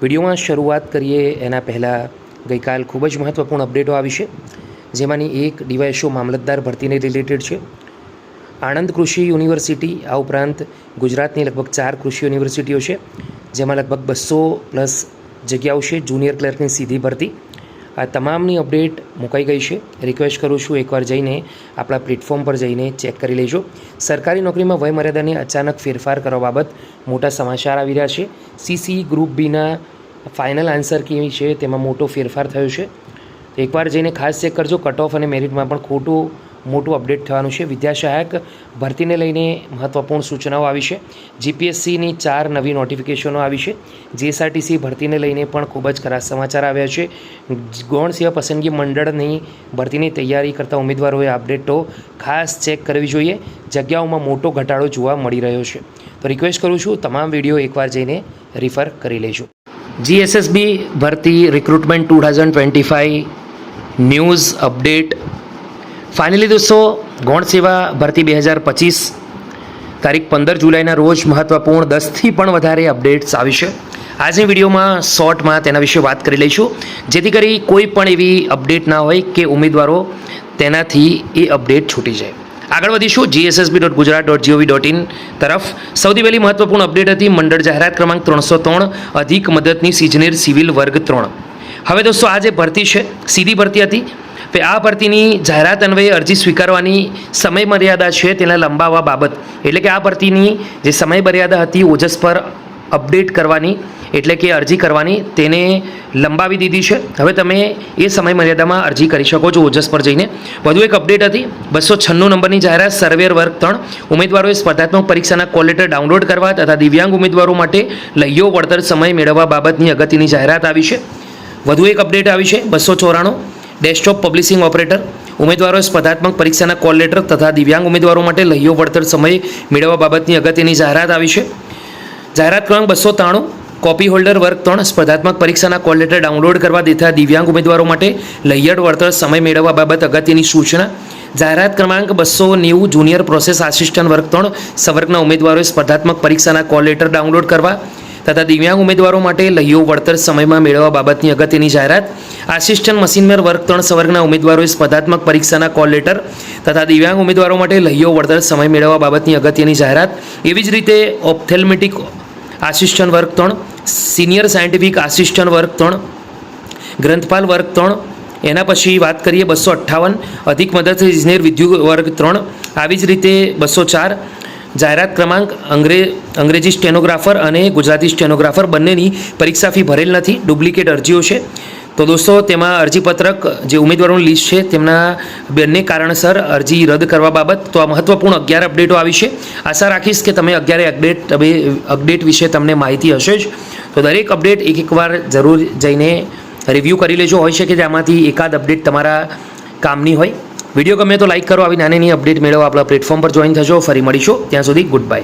વિડીયોમાં શરૂઆત કરીએ એના પહેલાં ગઈકાલ ખૂબ જ મહત્ત્વપૂર્ણ અપડેટો આવી છે, જેમાંની એક ડીવાયએસઓ મામલતદાર ભરતીને રિલેટેડ છે. આણંદ કૃષિ યુનિવર્સિટી, આ ઉપરાંત ગુજરાતની લગભગ ચાર કૃષિ યુનિવર્સિટીઓ છે, જેમાં લગભગ બસો પ્લસ જગ્યાઓ છે, જુનિયર ક્લર્કની સીધી ભરતી. આ તમામની અપડેટ મુકાઈ ગઈ છે. રિક્વેસ્ટ કરું છું એકવાર જઈને આપણા પ્લેટફોર્મ પર જઈને ચેક કરી લેજો. સરકારી નોકરીમાં વયમર્યાદાને અચાનક ફેરફાર કરવા બાબત મોટા સમાચાર આવી રહ્યા છે. સીસી ગ્રુપ બીના ફાઇનલ આન્સર કેવી છે તેમાં મોટો ફેરફાર થયો છે. એકવાર જઈને ખાસ ચેક કરજો. કટ ઓફ અને મેરિટમાં પણ ખોટું મોટું અપડેટ થવાનું છે. વિદ્યાસહાયક ભરતીને લઈને મહત્ત્વપૂર્ણ સૂચનાઓ આવી છે. જીપીએસસીની ચાર નવી નોટિફિકેશનો આવી છે. જીએસઆરટીસી ભરતીને લઈને પણ ખૂબ જ ખરાબ સમાચાર આવ્યા છે. ગૌણ સેવા પસંદગી મંડળની ભરતીની તૈયારી કરતા ઉમેદવારોએ અપડેટો ખાસ ચેક કરવી જોઈએ. જગ્યાઓમાં મોટો ઘટાડો જોવા મળી રહ્યો છે. તો રિક્વેસ્ટ કરું છું, તમામ વીડિયો એકવાર જઈને રિફર કરી લેજો. જીએસએસબી ભરતી recruitment two thousand twenty five news update finally દોસ્તો, ગૌણ સેવા ભરતી બે હજાર પચીસ, તારીખ પંદર જુલાઈના રોજ મહત્ત્વપૂર્ણ દસથી પણ વધારે અપડેટ્સ આવી છે. આજની વિડીયોમાં શોર્ટમાં તેના વિશે વાત કરી લઈશું. જેથી કરી કોઈ પણ એવી અપડેટ ના હોય કે ઉમેદવારો તેનાથી એ અપડેટ છૂટી જાય. આગળ વધીશું GSSB dot Gujarat dot gov dot in તરફ. સૌથી પહેલી મહત્ત્વપૂર્ણ અપડેટ હતી મંડળ જાહેરાત ક્રમાંક ત્રણસો ત્રણ, અધિક મદદની ઇજનેર સિવિલ વર્ગ ત્રણ. હવે દોસ્તો, આ જે ભરતી છે, સીધી ભરતી હતી. તો આ ભરતીની જાહેરાત અન્વયે અરજી સ્વીકારવાની સમય મર્યાદા છે તેના લંબાવવા બાબત. એટલે કે આ ભરતીની જે સમય મર્યાદા હતી, ઓજસ પર અપડેટ કરવાની, એટલે કે અરજી કરવાની, તેને લંબાવી દીધી છે. હવે તમે એ સમય મર્યાદામાં અરજી કરી શકો છો ઓજસ પર જઈને. વધુ એક અપડેટ હતી, બસો છન્નું નંબરની જાહેરાત સર્વેર વર્ગ ત્રણ. ઉમેદવારોએ સ્પર્ધાત્મક પરીક્ષાના કોલ લેટર ડાઉનલોડ કરવા તથા દિવ્યાંગ ઉમેદવારો માટે લઈયો વળતર સમય મેળવવા બાબતની અગત્યની જાહેરાત આવી છે. વધુ એક અપડેટ આવી છે, બસો ચોરાણું. ડેસ્કટોપ પબ્લિશિંગ ઓપરેટર, ઉમેદવારોએ સ્પર્ધાત્મક પરીક્ષાના કોલ લેટર તથા દિવ્યાંગ ઉમેદવારો માટે લહીઓ વળતર સમય મેળવવા બાબતની અગત્યની જાહેરાત આવી છે. જાહેરાત ક્રમાંક બસો ત્રાણું કોપી હોલ્ડર વર્ગ ત્રણ સ્પર્ધાત્મક પરીક્ષાના કોલ લેટર ડાઉનલોડ કરવા દેતા દિવ્યાંગ ઉમેદવારો માટે લહિયડ વળતર સમય મેળવવા બાબત અગત્યની સૂચના. જાહેરાત ક્રમાંક બસો નેવું જુનિયર પ્રોસેસ આસિસ્ટન્ટ વર્ગ ત્રણ, સવર્ગના ઉમેદવારોએ સ્પર્ધાત્મક પરીક્ષાના કોલ લેટર ડાઉનલોડ કરવા તથા દિવ્યાંગ ઉમેદવારો માટે લહીઓ વળતર સમયમાં મેળવવા બાબતની અગત્યની જાહેરાત. આસિસ્ટન્ટ મશીનમેર વર્ગ ત્રણ સવર્ગના ઉમેદવારોએ સ્પર્ધાત્મક પરીક્ષાના કોલ લેટર તથા દિવ્યાંગ ઉમેદવારો માટે લહીઓ વળતર સમય મેળવવા બાબતની અગત્યની જાહેરાત. એવી જ રીતે ઓપ્થેલ્મેટિક આસિસ્ટન્ટ વર્ગ ત્રણ સિનિયર સાયન્ટિફિક આસિસ્ટન્ટ વર્ગ ત્રણ, ગ્રંથપાલ વર્ગ ત્રણ, એના પછી વાત કરીએ બસો અઠ્ઠાવન, અધિક મદદ ઇજનેર વિદ્યુત વર્ગ ત્રણ. આવી જ રીતે બસો ચાર જાહેરાત ક્રમાંક અંગ્રે, અંગ્રેજી સ્ટેનોગ્રાફર અને ગુજરાતી સ્ટેનોગ્રાફર બંનેની પરીક્ષા ફી ભરેલ નથી, ડુપ્લિકેટ અરજીઓ છે. તો દોસ્તો, તેમાં અરજીપત્રક જે ઉમેદવારોની લિસ્ટ છે, તેમના બંને કારણસર અરજી રદ કરવા બાબત તો આ મહત્વપૂર્ણ અગિયાર અપડેટો આવી છે. આશા રાખીશ કે તમે અગિયારે અપડેટ તમે અપડેટ વિશે તમને માહિતી હશે જ. તો દરેક અપડેટ એક એકવાર જરૂર જઈને રિવ્યૂ કરી લેજો. હોય છે કે આમાંથી એકાદ અપડેટ તમારા કામની હોય. વીડિયો ગમે તો લાઈક કરો, આવી નાની નાની અપડેટ મેળવવા આપણા પ્લેટફોર્મ પર જોઈન થશો ફરી મળીશું. ત્યાં સુધી ગુડ બાય